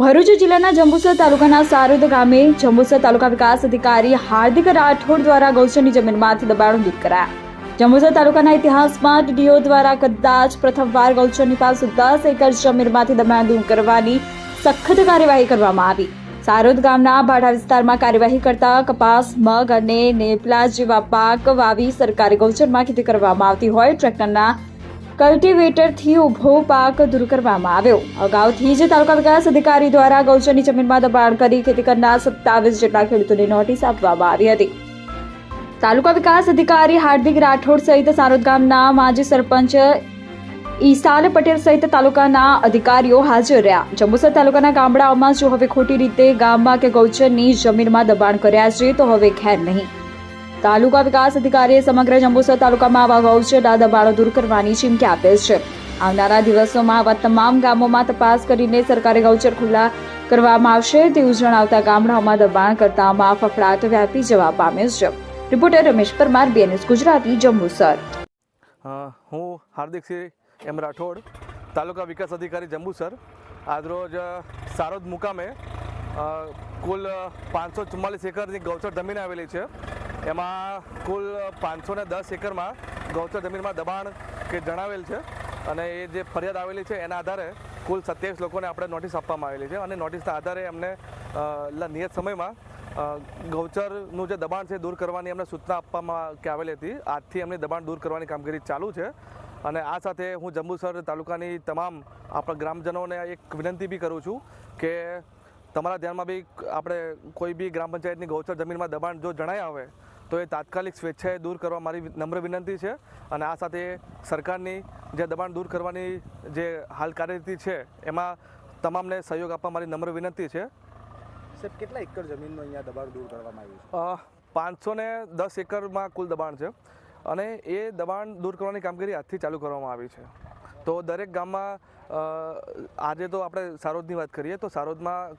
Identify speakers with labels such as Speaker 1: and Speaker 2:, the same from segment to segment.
Speaker 1: ભરૂચ જિલ્લાના જંબુસર તાલુકાના સારોદ ગામે જંબુસર તાલુકા વિકાસ અધિકારી હાર્દિક રાઠોડ દ્વારા ગૌચરની જમીનમાંથી દબાણો દૂર કરાયા. જંબુસર તાલુકાના ઇતિહાસમાં ડીઓ દ્વારા કદાચ પ્રથમવાર ગૌચરની પાસે દસ એકર જમીનમાંથી દબાણ દૂર કરવાની સખત કાર્યવાહી કરવામાં આવી. સારોદ ગામના ભાડા વિસ્તારમાં કાર્યવાહી કરતા કપાસ, મગ અને નેપલા જેવા પાક વાવી સરકારી ગૌચરમાં ખેતી કરવામાં આવતી હોય, ટ્રેક્ટરના કલ્ટિવેટરથી ઊભો પાક દૂર કરવામાં આવ્યો. અગાઉથી જ તાલુકા વિકાસ અધિકારી દ્વારા ગૌચરની જમીનમાં દબાણ કરી ખેતી કરનાર સત્તાવીસ જેટલા ખેડૂતોને નોટિસ આપવામાં આવી હતી. તાલુકા વિકાસ અધિકારી હાર્દિક રાઠોડ સહિત સારોદ ગામના માજી સરપંચ ઈસાલ પટેલ સહિત તાલુકાના અધિકારીઓ હાજર રહ્યા. જંબુસર તાલુકાના ગામડાઓમાં જો હવે ખોટી રીતે ગામમાં કે ગૌચરની જમીનમાં દબાણ કર્યા છે, તો હવે ખેર નહીં. તાલુકા વિકાસ અધિકારીએ સમગ્ર જંબુસર તાલુકામાં આવા ગૌચરના દબાણો દૂર કરવાની ચીમકી આપેલ છે. આવનારા દિવસોમાં આવા તમામ ગામોમાં તપાસ કરીને સરકારી ગૌચર ખુલ્લા કરવામાં આવશે તેવું જણાવતા ગામડાઓમાં દબાણ કરતામાં ફફડાટ વ્યાપી જવા પામ્યો છે. Reporter Ramesh Parmar BNS Gujarati, Jambusar.
Speaker 2: હું હું હાર્દિકસિંહ એમ રાઠોડ, તાલુકા વિકાસ અધિકારી, જંબુસર. આજરોજ સારોદ મુકામે કુલ પાંચસો ચુમ્માલીસ એકરની ગૌચર જમીન આવેલી છે. એમાં કુલ પાંચસો ને દસ એકરમાં ગૌચર જમીનમાં દબાણ કે જણાવેલ છે અને એ જે ફરિયાદ આવેલી છે એના આધારે કુલ સત્યાવીસ લોકોને આપણે નોટિસ આપવામાં આવેલી છે અને નોટિસના આધારે એમને નિયત સમયમાં ગૌચરનું જે દબાણ છે દૂર કરવાની એમને સૂચના આપવામાં કે આવેલી હતી. આજથી એમની દબાણ દૂર કરવાની કામગીરી ચાલુ છે અને આ સાથે હું જંબુસર તાલુકાની તમામ આપણા ગ્રામજનોને એક વિનંતી બી કરું છું કે તમારા ધ્યાનમાં બી આપણે કોઈ બી ગ્રામ પંચાયતની ગૌચર જમીનમાં દબાણ જો જણાય આવે તો એ તાત્કાલિક સ્વેચ્છાએ દૂર કરવા મારી નમ્ર વિનંતી છે અને આ સાથે સરકારની જે દબાણ દૂર કરવાની જે હાલ કાર્યરીતિ છે એમાં તમામને સહયોગ આપવા મારી નમ્ર વિનંતી છે.
Speaker 3: સાહેબ કેટલા એકર જમીનનું અહીંયા દબાણ દૂર કરવામાં આવ્યું
Speaker 2: પાંચસો ને દસ એકરમાં કુલ દબાણ છે અને એ દબાણ દૂર કરવાની કામગીરી આજથી ચાલુ કરવામાં આવી છે. તો દરેક ગામમાં આજે તો આપણે સારોદની વાત કરીએ તો સારોદમાં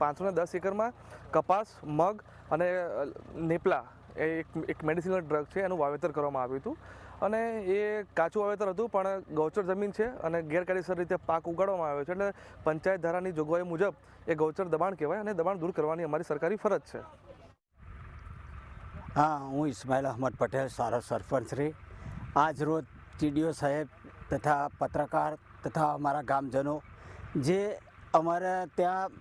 Speaker 2: પાંચસો ને દસ એકરમાં કપાસ મગ અને નેપલા એ એક એક મેડિસિનલ ડ્રગ છે, એનું વાવેતર કરવામાં આવ્યું હતું. અને એ કાચું વાવેતર હતું, પણ ગૌચર જમીન છે અને ગેરકાયદેસર રીતે પાક ઉગાડવામાં આવ્યો છે. એટલે પંચાયત ધારાની જોગવાઈ મુજબ એ ગૌચર દબાણ કહેવાય અને દબાણ દૂર કરવાની અમારી સરકારી ફરજ છે.
Speaker 4: હા, હું ઇસ્માઇલ અહમદ પટેલ, સારો સરપંચ શ્રી આજ રોજ ટીડીઓ સાહેબ તથા પત્રકાર તથા અમારા ગામજનો જે અમારા ત્યાં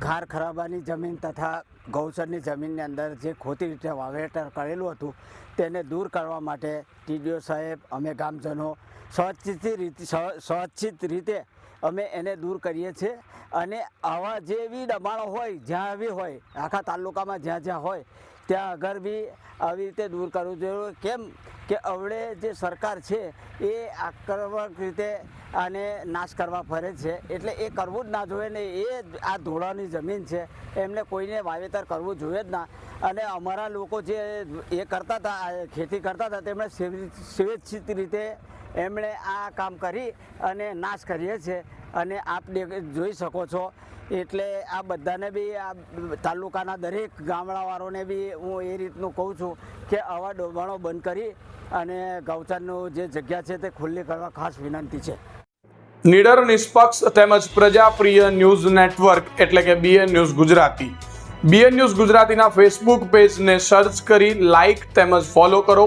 Speaker 4: ખાર ખરાબાની જમીન તથા ગૌચરની જમીનની અંદર જે ખોટી રીતે વાવેતર કરેલું હતું, તેને દૂર કરવા માટે ટીડીઓ સાહેબ, અમે ગામજનો સ્વચ્છિત રીતે સ્વચ્છિત રીતે અમે એને દૂર કરીએ છીએ અને આવા જે બી દબાણો હોય, જ્યાં બી હોય, આખા તાલુકામાં જ્યાં જ્યાં હોય ત્યાં આગળ બી આવી રીતે દૂર કરવું જોઈએ કેમ કે અવળે જે સરકાર છે, એ આક્રમક રીતે આને નાશ કરવા ફરે છે. એટલે એ કરવું જ ના જોઈએ ને એ આ ધોળાની જમીન છે, એમને કોઈને વાવેતર કરવું જોઈએ જ ના. અને અમારા લોકો જે એ કરતા હતા ખેતી કરતા હતા, તેમણે સ્વેચ્છિત રીતે એમણે આ કામ કરી અને નાશ કરીએ છે અને આપ જોઈ શકો છો. એટલે આ બધાને બી આ તાલુકાના દરેક ગામડાવાળાને બી હું એ રીતનું કહું છું કે આવા ડોબાણો બંધ કરી અને ગૌચરનું જે જગ્યા છે તે ખુલ્લી કરવા ખાસ વિનંતી છે.
Speaker 5: નિડર, નિષ્પક્ષ તેમજ પ્રજાપ્રિય ન્યૂઝ નેટવર્ક એટલે કે BN news Gujarati. BN news ગુજરાતીના ફેસબુક પેજને સર્ચ કરી લાઇક તેમજ ફોલો કરો.